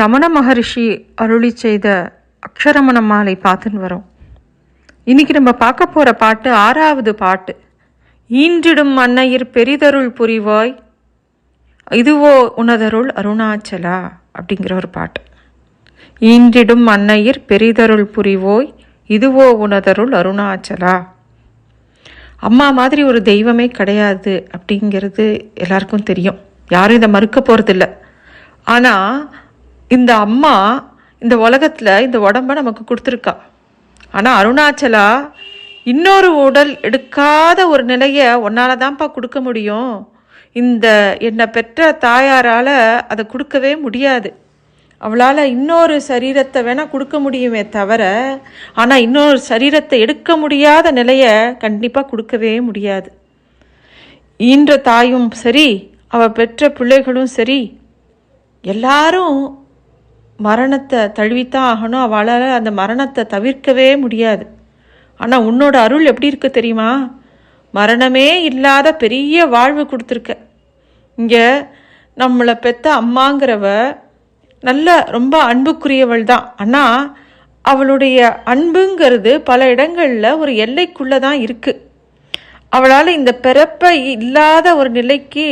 ரமண மகரிஷி அருளி செய்த அக்ஷரமண மாலை பார்த்துன்னு வரோம். இன்னைக்கு நம்ம பார்க்க போகிற பாட்டு ஆறாவது பாட்டு. ஈன்றிடும் அன்னையர் பெரிதருள் புரிவாய் இதுவோ உனதருள் அருணாச்சலா அப்படிங்கிற ஒரு பாட்டு. ஈன்றிடும் அன்னையர் பெரிதருள் புரிவோய் இதுவோ உனதருள் அருணாச்சலா. அம்மா மாதிரி ஒரு தெய்வமே கிடையாது அப்படிங்கிறது எல்லாருக்கும் தெரியும். யாரும் இதை மறுக்க போகிறதில்ல ஆனால் இந்த அம்மா இந்த உலகத்தில் இந்த உடம்ப நமக்கு கொடுத்துருக்கா. ஆனால் அருணாச்சலா இன்னொரு உடல் எடுக்காத ஒரு நிலையை உன்னால தான்ப்பா கொடுக்க முடியும். இந்த என்னை பெற்ற தாயாரால் அதை கொடுக்கவே முடியாது. அவளால் இன்னொரு சரீரத்தை வேணால் கொடுக்க முடியுமே தவிர ஆனால் இன்னொரு சரீரத்தை எடுக்க முடியாத நிலையை கண்டிப்பாக கொடுக்கவே முடியாது. ஈன்ற தாயும் சரி அவள் பெற்ற பிள்ளைகளும் சரி எல்லாரும் மரணத்தை தழுவித்தான் ஆகணும். அவளால் அந்த மரணத்தை தவிர்க்கவே முடியாது. ஆனால் உன்னோட அருள் எப்படி இருக்கு தெரியுமா? மரணமே இல்லாத பெரிய வாழ்வு கொடுத்துருக்க. இங்கே நம்மளை பெத்த அம்மாங்கிறவ நல்ல ரொம்ப அன்புக்குரியவள் தான். ஆனால் அவளுடைய அன்புங்கிறது பல இடங்களில் ஒரு எல்லைக்குள்ளே தான் இருக்குது அவளால் இந்த பிறப்பை இல்லாத ஒரு நிலைக்கு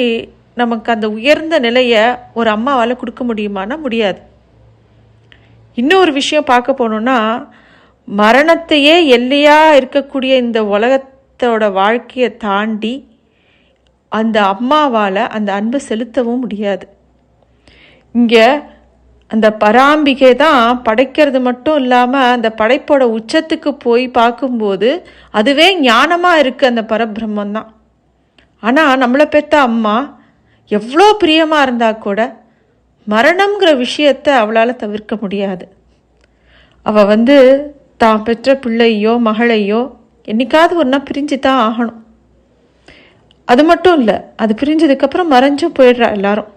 நமக்கு அந்த உயர்ந்த நிலையை ஒரு அம்மாவால் கொடுக்க முடியுமானா முடியாது. இன்னொரு விஷயம் பார்க்க போனோம்னா மரணத்தையே எல்லையாக இருக்கக்கூடிய இந்த உலகத்தோட வாழ்க்கையை தாண்டி அந்த அம்மாவால் அந்த அன்பு செலுத்தவும் முடியாது. இங்கே அந்த பராம்பிகை தான் படைக்கிறது மட்டும் இல்லாமல் அந்த படைப்போட உச்சத்துக்கு போய் பார்க்கும்போது அதுவே ஞானமாக இருக்குது அந்த பரபிரம்மந்தான் ஆனால் நம்மளை பெற்ற அம்மா எவ்வளோ பிரியமாக இருந்தால் கூட மரணம்ங்கிற விஷயத்தை அவளால் தவிர்க்க முடியாது. அவள் வந்து தான் பெற்ற பிள்ளையோ மகளையோ என்னைக்காவது ஒன்றா பிரிஞ்சு தான் ஆகணும். அது மட்டும் இல்லை அது பிரிஞ்சதுக்கப்புறம் மறைஞ்சும் போயிடுறா எல்லாரும்.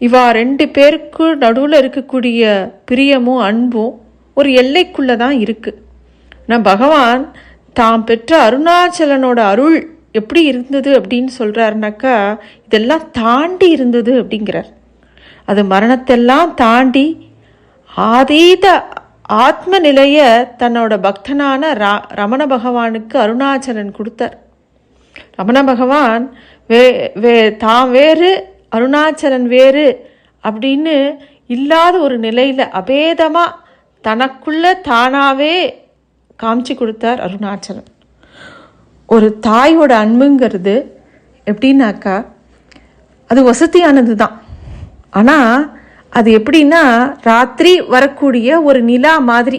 இவா ரெண்டு பேருக்கு நடுவில் இருக்கக்கூடிய பிரியமும் அன்பும் ஒரு எல்லைக்குள்ளே தான் இருக்குது ஆனால் பகவான் தாம் பெற்ற அருணாச்சலனோட அருள் எப்படி இருந்தது அப்படின்னு சொல்கிறாருனாக்கா இதெல்லாம் தாண்டி இருந்தது அப்படிங்கிறார். அது மரணத்தெல்லாம் தாண்டி ஆதீத ஆத்ம நிலைய தன்னோட பக்தனான ரா ரமண பகவானுக்கு அருணாச்சலன் கொடுத்தார். ரமண பகவான் வே வே தான் வேறு அருணாச்சலன் வேறு அப்படின்னு இல்லாத ஒரு நிலையில் அபேதமாக தனக்குள்ள தானாகவே காமிச்சு கொடுத்தார் அருணாச்சலன். ஒரு தாயோட அன்புங்கிறது எப்படின்னாக்கா அது வசதியானது தான் ஆனால் அது எப்படின்னா ராத்திரி வரக்கூடிய ஒரு நிலா மாதிரி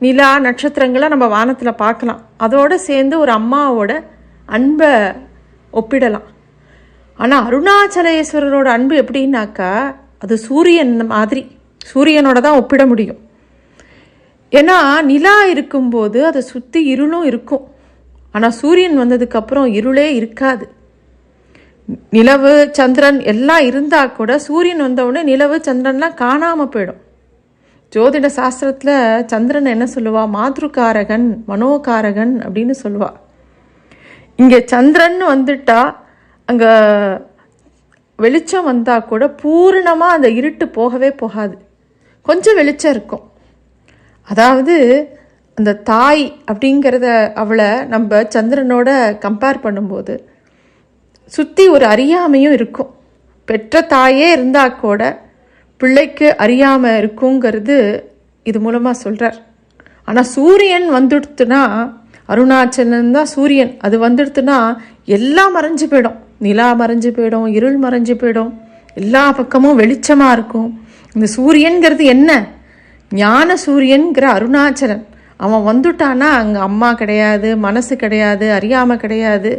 நிலா நட்சத்திரங்களை நம்ம வானத்தில் பார்க்கலாம். அதோடு சேர்ந்து ஒரு அம்மாவோட அன்பை ஒப்பிடலாம். ஆனால் அருணாச்சலேஸ்வரரோட அன்பு எப்படின்னாக்கா அது சூரியன் மாதிரி சூரியனோட தான் ஒப்பிட முடியும். ஏன்னா நிலா இருக்கும்போது அதை சுற்றி இருளும் இருக்கும். ஆனால் சூரியன் வந்ததுக்கப்புறம் இருளே இருக்காது. நிலவு சந்திரன் எல்லாம் இருந்தால் கூட சூரியன் வந்தவுடனே நிலவு சந்திரன்லாம் காணாமல் போயிடும். ஜோதிட சாஸ்திரத்தில் சந்திரன் என்ன சொல்லுவா? மாதிருக்காரகன் மனோகாரகன் அப்படின்னு சொல்லுவா. இங்கே சந்திரன் வந்துட்டா அங்கே வெளிச்சம் வந்தால் கூட பூரணமாக அந்த இருட்டு போகவே போகாது. கொஞ்சம் வெளிச்சம் இருக்கும். அதாவது அந்த தாய் அப்படிங்கிறத அவளை நம்ம சந்திரனோட கம்பேர் பண்ணும்போது சுற்றி ஒரு அறியாமையும் இருக்கும். பெற்ற தாயே இருந்தால் கூட பிள்ளைக்கு அறியாமல் இருக்குங்கிறது இது மூலமாக சொல்கிறார் ஆனால் சூரியன் வந்துடுத்துனா அருணாச்சலன் தான் சூரியன். அது வந்துடுத்துனா எல்லாம் மறைஞ்சு போயிடும். நிலா மறைஞ்சு போயிடும் இருள் மறைஞ்சு போயிடும். எல்லா பக்கமும் வெளிச்சமாக இருக்கும். இந்த சூரியன்கிறது என்ன? ஞான சூரியன்கிற அருணாச்சலன். அவன் வந்துட்டானா அங்கே அம்மா கிடையாது மனசு கிடையாது அறியாமல் கிடையாது.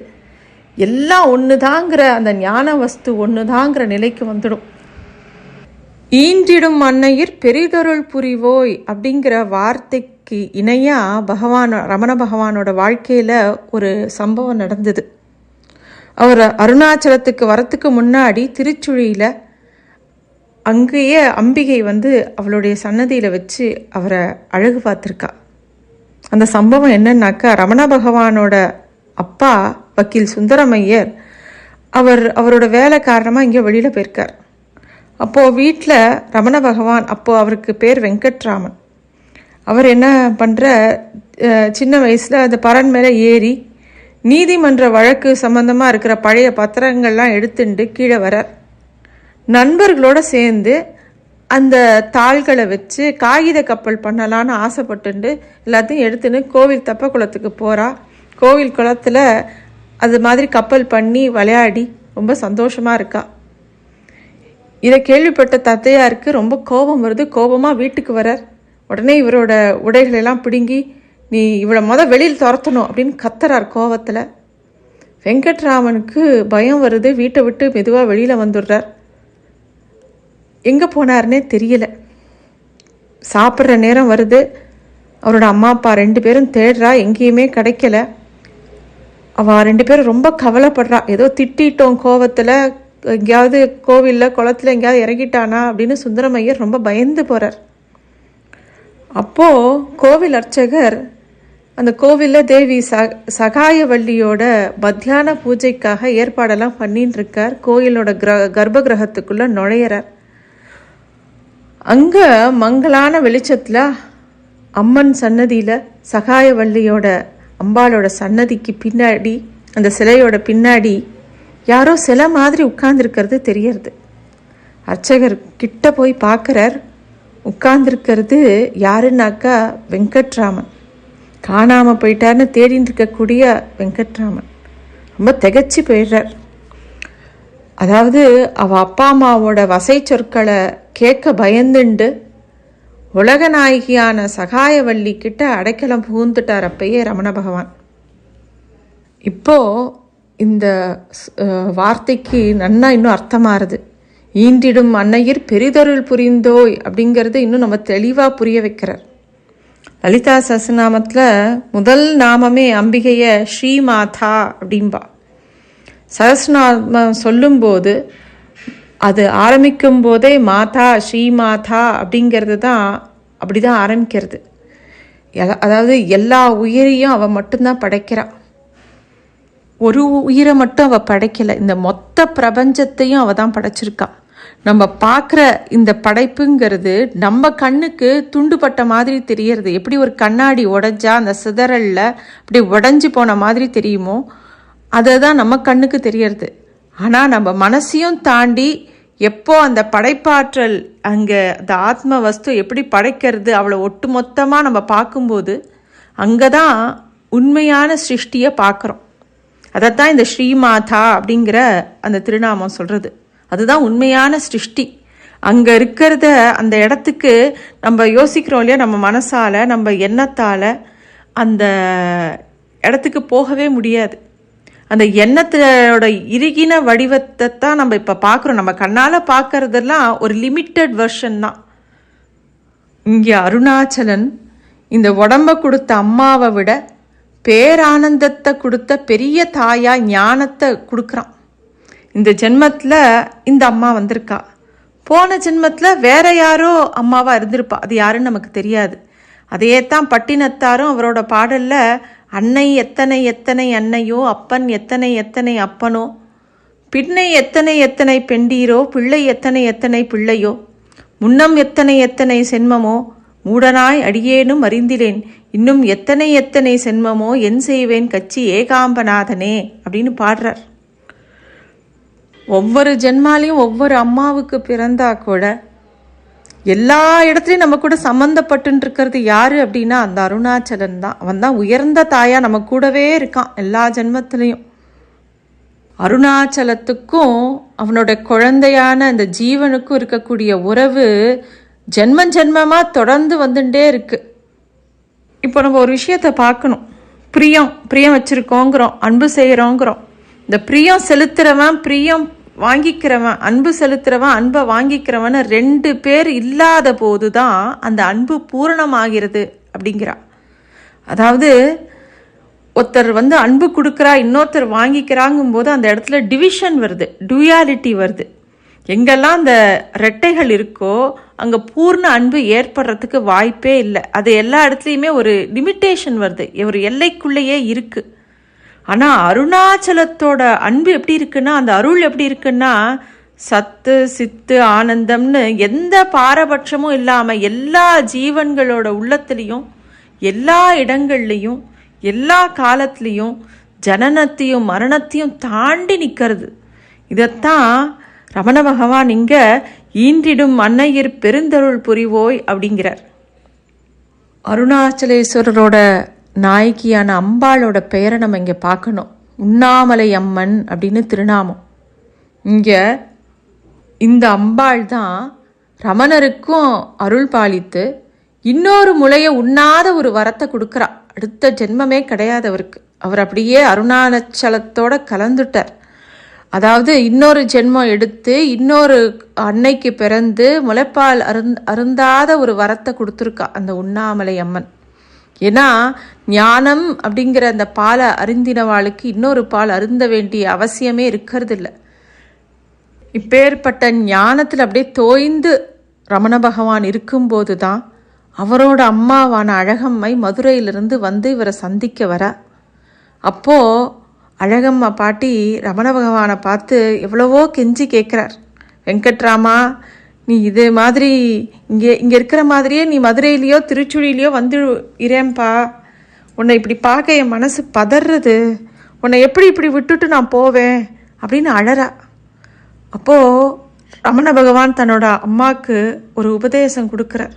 எல்லாம் ஒன்று தாங்கிற அந்த ஞான வஸ்து ஒன்று தாங்கிற நிலைக்கு வந்துடும். ஈன்றிடும் அன்னையர் பெரிதொருள் புரிவோய் அப்படிங்கிற வார்த்தைக்கு இணையாக பகவான் ரமண பகவானோட வாழ்க்கையில் ஒரு சம்பவம் நடந்தது. அவர் அருணாச்சலத்துக்கு வரத்துக்கு முன்னாடி திருச்சுழியில் அங்கேயே அம்பிகை வந்து அவளுடைய சன்னதியில் வச்சு அவரை அழகு பார்த்துருக்கா. அந்த சம்பவம் என்னன்னாக்கா ரமண பகவானோட அப்பா வக்கீல் சுந்தரமையர் அவர் அவரோட வேலை காரணமாக இங்கே வெளியில் போயிருக்கார். அப்போது வீட்டில் ரமண பகவான் அப்போது அவருக்கு பேர் வெங்கட்ராமன். அவர் என்ன பண்ணுற சின்ன வயசில் அந்த பரன் மேலே ஏறி நீதிமன்ற வழக்கு சம்பந்தமாக இருக்கிற பழைய பத்திரங்கள்லாம் எடுத்துட்டு கீழே வரார். நண்பர்களோடு சேர்ந்து அந்த தாள்களை வச்சு காகித கப்பல் பண்ணலான்னு ஆசைப்பட்டுண்டு எல்லாத்தையும் எடுத்துன்னு கோவில் தப்ப குளத்துக்கு போகிறா கோவில் குளத்தில் அது மாதிரி கப்பல் பண்ணி விளையாடி ரொம்ப சந்தோஷமாக இருக்கா. இதை கேள்விப்பட்ட தத்தையாருக்கு ரொம்ப கோபம் வருது. கோபமாக வீட்டுக்கு வரார். உடனே இவரோட உடைகளெல்லாம் பிடுங்கி நீ இவளை மொதல் வெளியில் துரத்தணும் அப்படின்னு கத்துறார் கோவத்தில் வெங்கட்ராமனுக்கு பயம் வருது. வீட்டை விட்டு மெதுவாக வெளியில் வந்துடுறார். எங்கே போனார்னே தெரியல. சாப்பிட்ற நேரம் வருது. அவரோட அம்மா அப்பா ரெண்டு பேரும் தேடுறா. எங்கேயுமே கிடைக்கல. அவள் ரெண்டு பேரும் ரொம்ப கவலைப்படுறா. ஏதோ திட்டிட்டோம் கோவத்தில். எங்கேயாவது கோவிலில் குளத்துல எங்கேயாவது இறங்கிட்டானா அப்படின்னு சுந்தரமையர் ரொம்ப பயந்து போகிறார் அப்போது கோவில் அர்ச்சகர் அந்த கோவிலில் தேவி ச சகாயவள்ளியோட மத்தியான பூஜைக்காக ஏற்பாடெல்லாம் பண்ணின்னு இருக்கார் கோயிலோட கிர கர்ப்ப கிரகத்துக்குள்ளே நுழையிறார். அங்கே மங்களான வெளிச்சத்தில் அம்மன் சன்னதியில் சகாயவள்ளியோட அம்பாளோட சன்னதிக்கு பின்னாடி அந்த சிலையோட பின்னாடி யாரோ சிலை மாதிரி உட்கார்ந்துருக்கிறது தெரியறது. அர்ச்சகர் கிட்ட போய் பார்க்குறார். உட்கார்ந்துருக்கிறது யாருன்னாக்கா வெங்கட்ராமன். காணாமல் போயிட்டார்னு தேடின்னு இருக்கக்கூடிய வெங்கட்ராமன். ரொம்ப திகச்சு போயிடுறார். அதாவது அவள் அப்பா அம்மாவோட வசை சொற்களை கேட்க பயந்துண்டு உலக நாயகியான கிட்ட அடைக்கலம் புகுந்துட்டார் அப்பயே ரமண பகவான். இப்போ இந்த வார்த்தைக்கு நன்னா இன்னும் அர்த்தமாறுது. ஈண்டிடும் அன்னையர் பெரிதொருள் புரிந்தோய் அப்படிங்கிறது இன்னும் நம்ம தெளிவாக புரிய வைக்கிறார். லலிதா சஹஸ்ரநாமத்தில் முதல் நாமமே அம்பிகைய ஸ்ரீமாதா அப்படின்பா சஹஸ்ரநாமம் சொல்லும்போது அது ஆரம்பிக்கும் போதே மாதா ஸ்ரீமாதா அப்படிங்கிறது தான் அப்படி தான் ஆரம்பிக்கிறது. அதாவது எல்லா உயிரையும் அவள் மட்டும்தான் படைக்கிறான் ஒரு உயிரை மட்டும் அவள் படைக்கலை. இந்த மொத்த பிரபஞ்சத்தையும் அவள் தான் படைச்சிருக்கான் நம்ம பார்க்குற இந்த படைப்புங்கிறது நம்ம கண்ணுக்கு துண்டுபட்ட மாதிரி தெரியறது. எப்படி ஒரு கண்ணாடி உடைஞ்சா அந்த சிதறலில் அப்படி உடஞ்சி போன மாதிரி தெரியுமோ அதை தான் நம்ம கண்ணுக்கு தெரியறது. ஆனால் நம்ம மனசையும் தாண்டி எப்போ அந்த படைப்பாற்றல் அங்கே அந்த ஆத்ம வஸ்து எப்படி படைக்கிறது அவளை ஒட்டுமொத்தமாக நம்ம பார்க்கும்போது அங்கே தான் உண்மையான சிருஷ்டியை பார்க்குறோம். அதைத்தான் இந்த ஸ்ரீமாதா அப்படிங்கிற அந்த திருநாமம் சொல்கிறது அதுதான் உண்மையான சிருஷ்டி. அங்கே இருக்கிறத அந்த இடத்துக்கு நம்ம யோசிக்கிறோம் இல்லையா நம்ம மனசால் நம்ம எண்ணத்தால் அந்த இடத்துக்கு போகவே முடியாது. அந்த எண்ணத்தோட இறுகின வடிவத்தை தான் நம்ம இப்போ பார்க்குறோம். நம்ம கண்ணால் பார்க்கறதெல்லாம் ஒரு லிமிட்டட் வெர்ஷன் தான். இங்கே அருணாச்சலன் இந்த உடம்ப கொடுத்த அம்மாவை விட பேரானந்தத்தை கொடுத்த பெரிய தாயா ஞானத்தை கொடுக்குறான். இந்த ஜென்மத்தில் இந்த அம்மா வந்திருக்கா. போன ஜென்மத்தில் வேற யாரோ அம்மாவாக இருந்திருப்பா. அது யாருன்னு நமக்கு தெரியாது. அதையே தான் பட்டினத்தாரும் அவரோட பாடலில் அன்னை எத்தனை எத்தனை அன்னையோ அப்பன் எத்தனை எத்தனை அப்பனோ? பின்னை எத்தனை எத்தனை பெண்டீரோ? பிள்ளை எத்தனை எத்தனை பிள்ளையோ? முன்னம் எத்தனை எத்தனை சென்மமோ? மூடனாய் அடியேனும் அறிந்திலேன். இன்னும் எத்தனை எத்தனை சென்மமோ? என் செய்வேன் கச்சி ஏகாம்பநாதனே அப்படின்னு பாடுறார். ஒவ்வொரு ஜென்மாலையும் ஒவ்வொரு அம்மாவுக்கு பிறந்தா கூட எல்லா இடத்துலையும் நம்ம கூட சம்மந்தப்பட்டு இருக்கிறது யாரு அப்படின்னா அந்த அருணாச்சலன் தான். அவன் தான் உயர்ந்த தாயா நம்ம கூடவே இருக்கான் எல்லா ஜென்மத்திலையும். அருணாச்சலத்துக்கும் அவனோட குழந்தையான அந்த ஜீவனுக்கும் இருக்கக்கூடிய உறவு ஜென்மம் ஜென்மமா தொடர்ந்து வந்துட்டே இருக்கு. இப்போ நம்ம ஒரு விஷயத்தை பார்க்கணும். பிரியம் பிரியம் வச்சிருக்கோங்கிறோம் அன்பு செய்கிறோங்கிறோம் இந்த பிரியம் செலுத்துறவன் பிரியம் வாங்கிக்கிறவன் அன்பு செலுத்துறவன் அன்பை வாங்கிக்கிறவன் ரெண்டு பேர் இல்லாத போது தான் அந்த அன்பு பூரணமாகிறது அப்படிங்கிறா அதாவது ஒருத்தர் வந்து அன்பு கொடுக்குறா இன்னொருத்தர் வாங்கிக்கிறாங்கும் போது அந்த இடத்துல டிவிஷன் வருது டுயாலிட்டி வருது. எங்கெல்லாம் அந்த ரெட்டைகள் இருக்கோ அங்கே பூர்ண அன்பு ஏற்படுறதுக்கு வாய்ப்பே இல்லை. அது எல்லா இடத்துலையுமே ஒரு லிமிட்டேஷன் வருது. ஒரு எல்லைக்குள்ளேயே இருக்குது ஆனால் அருணாச்சலத்தோட அன்பு எப்படி இருக்குன்னா அந்த அருள் எப்படி இருக்குன்னா சத்து சித்து ஆனந்தம்னு எந்த பாரபட்சமும் இல்லாமல் எல்லா ஜீவன்களோட உள்ளத்துலேயும் எல்லா இடங்கள்லையும் எல்லா காலத்துலேயும் ஜனனத்தையும் மரணத்தையும் தாண்டி நிற்கிறது இதைத்தான் ரமண பகவான் இங்கே ஈன்றிடும் அன்னையர் பெருந்தருள் புரிவோய் அப்படிங்கிறார். அருணாச்சலேஸ்வரரோட நாயகியான அம்பாளோட பெயரை நம்ம இங்கே பார்க்கணும். உண்ணாமலை அம்மன் அப்படின்னு திருநாமம். இங்கே இந்த அம்பாள் தான் ரமணருக்கும் அருள் பாலித்து இன்னொரு முளைய உண்ணாத ஒரு வரத்தை கொடுக்குறா. அடுத்த ஜென்மமே கிடையாது அவருக்கு. அவர் அப்படியே அருணாச்சலத்தோட கலந்துட்டார். அதாவது இன்னொரு ஜென்மம் எடுத்து இன்னொரு அன்னைக்கு பிறந்து முளைப்பால் அருந் அருந்தாத ஒரு வரத்தை கொடுத்துருக்கா அந்த உண்ணாமலை அம்மன். ஏன்னா ஞானம் அப்படிங்கிற அந்த பாலை அருந்தினவாளுக்கு இன்னொரு பால் அருந்த வேண்டிய அவசியமே இருக்கிறது இல்லை இப்பேற்பட்ட ஞானத்தில் அப்படியே தோய்ந்து ரமண பகவான் இருக்கும்போது தான் அவரோட அம்மாவான அழகம்மை மதுரையிலிருந்து வந்து இவரை சந்திக்க வர. அப்போது அழகம்மா பாட்டி ரமண பகவானை பார்த்து எவ்வளவோ கெஞ்சி கேட்குறார். வெங்கட்ராமா நீ இது மாதிரி இங்கே இங்கே இருக்கிற மாதிரியே நீ மதுரையிலையோ திருச்சுழிலையோ வந்து இரேன்பா உன்னை இப்படி பார்க்க என் மனசு பதறது. உன்னை எப்படி இப்படி விட்டுட்டு நான் போவேன்? அப்படின்னு அழறா. அப்போது ரமண பகவான் தன்னோட அம்மாவுக்கு ஒரு உபதேசம் கொடுக்குறார்.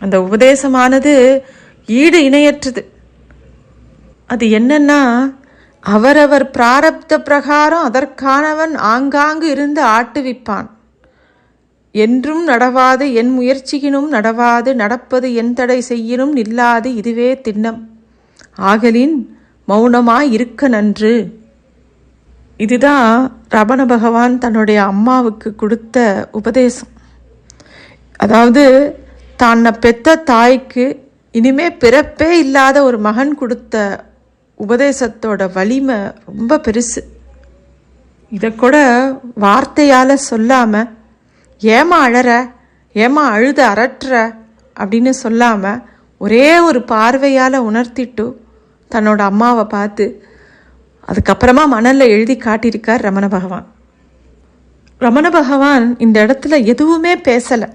அந்த உபதேசமானது ஈடு இணையற்றது. அது என்னன்னா அவரவர் பிராரப்த பிரகாரம் அதற்கானவன் ஆங்காங்கு இருந்து ஆட்டுவிப்பான். என்றும் நடவாது என் முயற்சியினும் நடவாது நடப்பது என் தடை செய்யினும் நில்லாது இதுவே திண்ணம். ஆகலின் மௌனமாய் இருக்க நன்று. இதுதான் ரமண பகவான் தன்னுடைய அம்மாவுக்கு கொடுத்த உபதேசம். அதாவது தன்னை பெத்த தாய்க்கு இனிமே பிறப்பே இல்லாத ஒரு மகன் கொடுத்த உபதேசத்தோட வலிமை ரொம்ப பெருசு. இதை கூட வார்த்தையால் சொல்லாமல் ஏமா அழற? ஏமா அழுத அரட்டுற அப்படின்னு சொல்லாமல் ஒரே ஒரு பார்வையால் உணர்த்திட்டு தன்னோட அம்மாவை பார்த்து அதுக்கப்புறமா மணலில் எழுதி காட்டியிருக்கார் ரமண பகவான். ரமண பகவான் இந்த இடத்துல எதுவுமே பேசலை.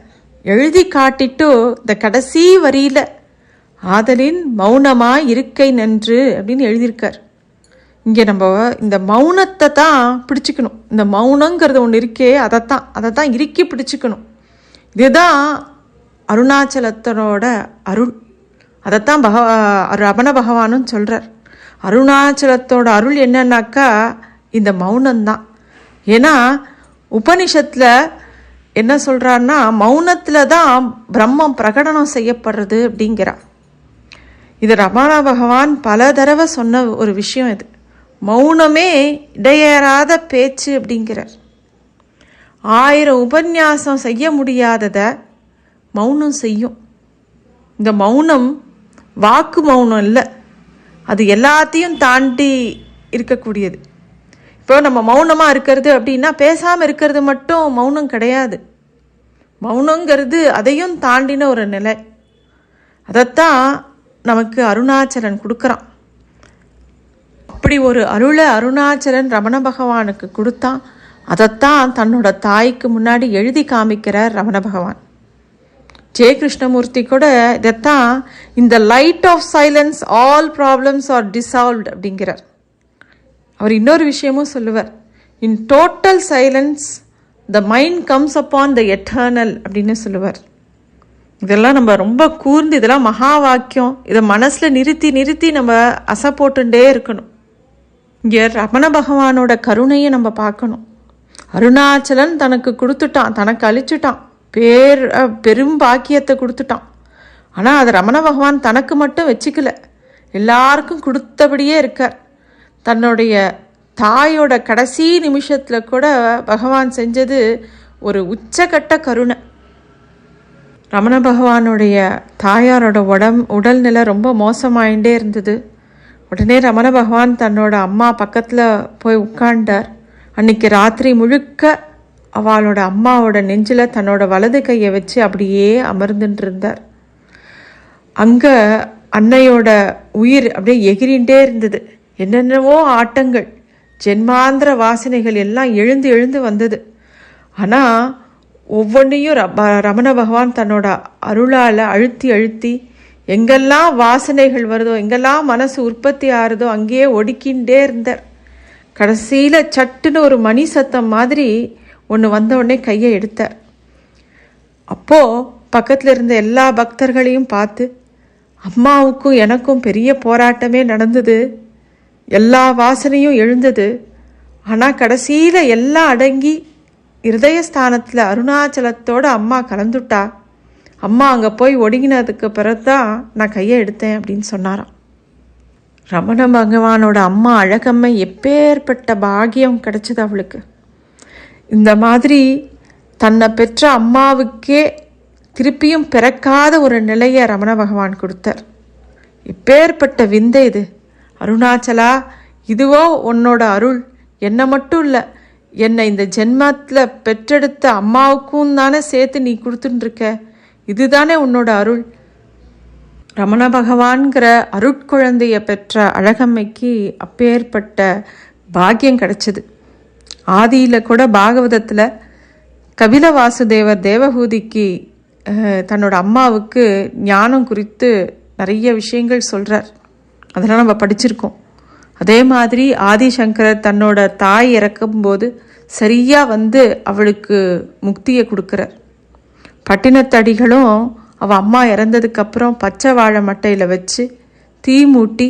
எழுதி காட்டிட்டு இந்த கடைசி வரியில ஆதலின் மௌனமாக இருக்கை நன்று அப்படின்னு எழுதியிருக்கார். இங்கே நம்ம இந்த மௌனத்தை தான் பிடிச்சிக்கணும். இந்த மௌனங்கிறது ஒன்று இருக்கே அதைத்தான் அதை தான் இறுக்கி பிடிச்சிக்கணும். இதுதான் அருணாச்சலத்தனோட அருள். அதைத்தான் பகவா ரமண பகவானும் சொல்கிறார் அருணாச்சலத்தோட அருள் என்னன்னாக்கா இந்த மௌனம்தான். ஏன்னா உபனிஷத்தில் என்ன சொல்கிறான்னா மௌனத்தில் தான் பிரம்மம் பிரகடனம் செய்யப்படுறது அப்படிங்கிறா இது ரமண பகவான் பல தடவை சொன்ன ஒரு விஷயம் இது. மௌனமே இடையேறாத பேச்சு அப்படிங்கிறார். ஆயிரம் உபன்யாசம் செய்ய முடியாததை மௌனம் செய்யும். இந்த மௌனம் வாக்கு மௌனம் இல்லை. அது எல்லாத்தையும் தாண்டி இருக்கக்கூடியது. இப்போ நம்ம மௌனமாக இருக்கிறது அப்படின்னா பேசாமல் இருக்கிறது மட்டும் மௌனம் கிடையாது. மௌனங்கிறது அதையும் தாண்டின ஒரு நிலை. அதைத்தான் நமக்கு அருணாச்சலன் கொடுக்குறான். அப்படி ஒரு அருளை அருணாச்சலன் ரமண பகவானுக்கு கொடுத்தான். அதைத்தான் தன்னோட தாய்க்கு முன்னாடி எழுதி காமிக்கிறார் ரமண பகவான். ஜெய கிருஷ்ணமூர்த்தி கூட இதைத்தான் இந்த light of silence all problems are dissolved அப்படிங்கிறார். அவர் இன்னொரு விஷயமும் சொல்லுவார். In total silence the mind comes upon the eternal அப்படின்னு சொல்லுவார். இதெல்லாம் நம்ம ரொம்ப கூர்ந்து இதெல்லாம் மகா வாக்கியம். இதை மனசில் நிறுத்தி நிறுத்தி நம்ம அசை போட்டுட்டே இருக்கணும். இங்கே ரமண பகவானோட கருணையை நம்ம பார்க்கணும். அருணாச்சலன் தனக்கு கொடுத்துட்டான் தனக்கு அழிச்சிட்டான் பேர் பெரும் பாக்கியத்தை கொடுத்துட்டான். ஆனால் அது ரமண பகவான் தனக்கு மட்டும் வச்சுக்கல. எல்லாருக்கும் கொடுத்தபடியே இருக்கார். தன்னுடைய தாயோட கடைசி நிமிஷத்தில் கூட பகவான் செஞ்சது ஒரு உச்சகட்ட கருணை. ரமண பகவானுடைய தாயாரோட உடம் உடல்நிலை ரொம்ப மோசமாயிட்டே இருந்தது. உடனே ரமண பகவான் தன்னோட அம்மா பக்கத்தில் போய் உட்காண்டார் அன்னைக்கு ராத்திரி முழுக்க அவளோட அம்மாவோட நெஞ்சில் தன்னோட வலது கையை வச்சு அப்படியே அமர்ந்துட்டு இருந்தார் அங்கே அன்னையோட உயிர் அப்படியே எகிரின்ண்டே இருந்தது. என்னென்னவோ ஆட்டங்கள் ஜென்மாந்திர வாசனைகள் எல்லாம் எழுந்து எழுந்து வந்தது. ஆனால் ஒவ்வொன்றையும் ரமண பகவான் தன்னோட அருளால் அழுத்தி அழுத்தி எங்கெல்லாம் வாசனைகள் வருதோ எங்கெல்லாம் மனசு உற்பத்தி ஆறுதோ அங்கேயே ஒடுக்கின்றே இருந்தார். கடைசியில் சட்டுன்னு ஒரு மணி சத்தம் மாதிரி ஒன்று வந்தவுடனே கையை எடுத்தார். அப்போது பக்கத்தில் இருந்த எல்லா பக்தர்களையும் பார்த்து அம்மாவுக்கும் எனக்கும் பெரிய போராட்டமே நடந்தது. எல்லா வாசனையும் எழுந்தது. ஆனால் கடைசியில் எல்லாம் அடங்கி இருதயஸ்தானத்தில் அருணாச்சலத்தோட அம்மா கலந்துட்டா. அம்மா அங்கே போய் ஒடுங்கினதுக்கு பிறகு தான் நான் கையை எடுத்தேன் அப்படின்னு சொன்னாராம். ரமண பகவானோட அம்மா அழகம்மை எப்பேற்பட்ட பாகியம் கிடைச்சது அவளுக்கு. இந்த மாதிரி தன்னை பெற்ற அம்மாவுக்கே திருப்பியும் பிறக்காத ஒரு நிலையை ரமண பகவான் கொடுத்தார். இப்பேற்பட்ட விந்தை இது. அருணாச்சலா இதுவோ உன்னோட அருள். என்னை மட்டும் இல்லை என்னை இந்த ஜென்மத்தில் பெற்றெடுத்த அம்மாவுக்கும் தானே சேர்த்து நீ கொடுத்துட்டுருக்க இதுதானே உன்னோட அருள். ரமண பகவான்கிற அருட்குழந்தைய பெற்ற அழகம்மைக்கு அப்பேற்பட்ட பாக்கியம் கிடைச்சது. ஆதியில் கூட பாகவதத்தில் கபில வாசுதேவர் தேவகூதிக்கு தன்னோட அம்மாவுக்கு ஞானம் குறித்து நிறைய விஷயங்கள் சொல்கிறார் அதெல்லாம் நம்ம படிச்சிருக்கோம். அதே மாதிரி ஆதிசங்கரர் தன்னோட தாய் இறக்கும்போது சரியாக வந்து அவளுக்கு முக்தியை கொடுக்குறார். பட்டினத்தடிகளும் அவள் அம்மா இறந்ததுக்கப்புறம் பச்சை வாழை மட்டையில் வச்சு தீ மூட்டி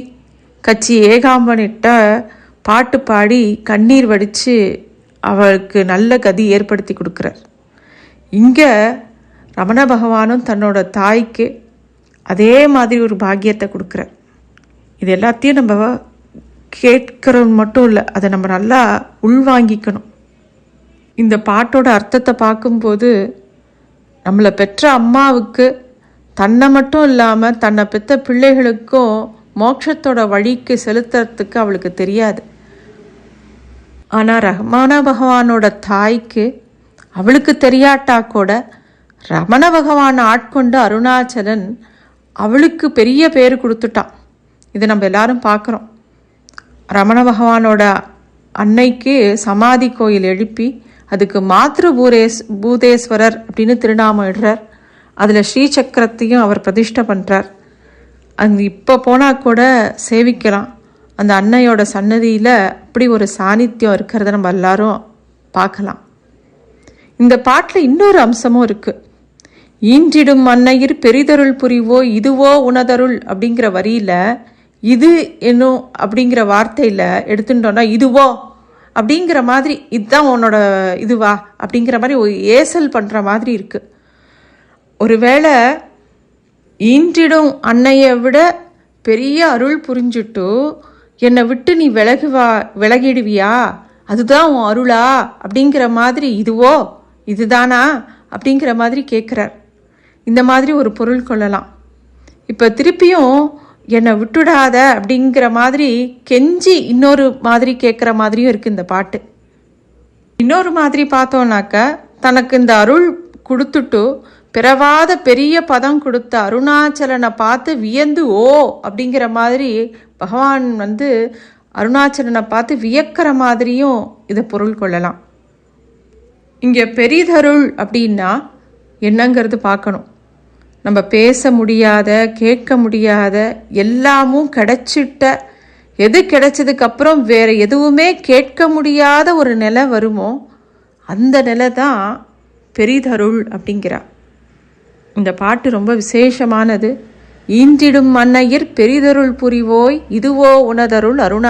கச்சி ஏகாம்பனிட்ட பாட்டு பாடி கண்ணீர் வடித்து அவளுக்கு நல்ல கதி ஏற்படுத்தி கொடுக்குறார். இங்கே ரமண பகவானும் தன்னோட தாய்க்கு அதே மாதிரி ஒரு பாக்கியத்தை கொடுக்குறார். இது எல்லாத்தையும் நம்ம கேட்கறது மட்டும் இல்லை அதை நம்ம நல்லா உள்வாங்கிக்கணும். இந்த பாட்டோட அர்த்தத்தை பார்க்கும்போது நம்மளை பெற்ற அம்மாவுக்கு தன்னை மட்டும் இல்லாமல் தன்னை பெற்ற பிள்ளைகளுக்கும் மோட்சத்தோட வழிக்கு செலுத்துறதுக்கு அவளுக்கு தெரியாது. ஆனால் ரஹ்மான பகவானோட தாய்க்கு அவளுக்கு தெரியாட்டா கூட ரமண பகவான் ஆட்கொண்டு அருணாச்சலன் அவளுக்கு பெரிய பேர் கொடுத்துட்டான். இதை நம்ம எல்லாரும் பார்க்குறோம். ரமண பகவானோட அன்னைக்கு சமாதி கோயில் எழுப்பி அதுக்கு மாத்ரு பூரேஸ் பூதேஸ்வரர் அப்படின்னு திருநாமம் இடுறார் அதில் ஸ்ரீசக்கரத்தையும் அவர் பிரதிஷ்டை பண்ணுறார் அங்கே இப்போ போனால் கூட சேவிக்கலாம். அந்த அன்னையோட சன்னதியில் அப்படி ஒரு சாநித்தியம் இருக்கிறத நம்ம எல்லாரும் பார்க்கலாம். இந்த பாட்டில் இன்னொரு அம்சமும் இருக்குது ஈன்றிடும் அன்னையிர் பெரிதருள் புரிவோ இதுவோ உணதருள் அப்படிங்கிற வரியில் இது என்னும் அப்படிங்கிற வார்த்தையில் எடுத்துட்டோன்னா இதுவோ அப்படிங்கிற மாதிரி இதுதான் உன்னோட இதுவா? அப்படிங்கிற மாதிரி ஏசல் பண்ணுற மாதிரி இருக்குது ஒருவேளை ஈன்றிடும் அன்னையை விட பெரிய அருள் புரிஞ்சுட்டு என்னை விட்டு நீ விலகுவா விலகிடுவியா? அதுதான் உன் அருளா? அப்படிங்கிற மாதிரி இதுவோ? இதுதானா? அப்படிங்கிற மாதிரி கேட்குறார் இந்த மாதிரி ஒரு பொருள் கொள்ளலாம். இப்போ திருப்பியும் என்னை விட்டுடாத அப்படிங்கிற மாதிரி கெஞ்சி இன்னொரு மாதிரி கேட்குற மாதிரியும் இருக்குது இந்த பாட்டு. இன்னொரு மாதிரி பார்த்தோம்னாக்க தனக்கு இந்த அருள் கொடுத்துட்டு பிறவாத பெரிய பதம் கொடுத்த அருணாச்சலனை பார்த்து வியந்து ஓ! அப்படிங்கிற மாதிரி பகவான் வந்து அருணாச்சலனை பார்த்து வியக்கிற மாதிரியும் இதை பொருள் கொள்ளலாம். இங்கே பெரிதருள் அப்படின்னா என்னங்கிறது பார்க்கணும். நம்ம பேச முடியாத கேட்க முடியாத எல்லாமும் கிடைச்சிட்ட எது கிடைச்சதுக்கப்புறம் வேறு எதுவுமே கேட்க முடியாத ஒரு நிலை வருமோ அந்த நிலை தான் பெரிதருள் அப்படிங்கிறா. இந்த பாட்டு ரொம்ப விசேஷமானது. ஈன்றிடும் மன்னையர் பெரிதருள் புரிவோய் இதுவோ உனதருள் அருணா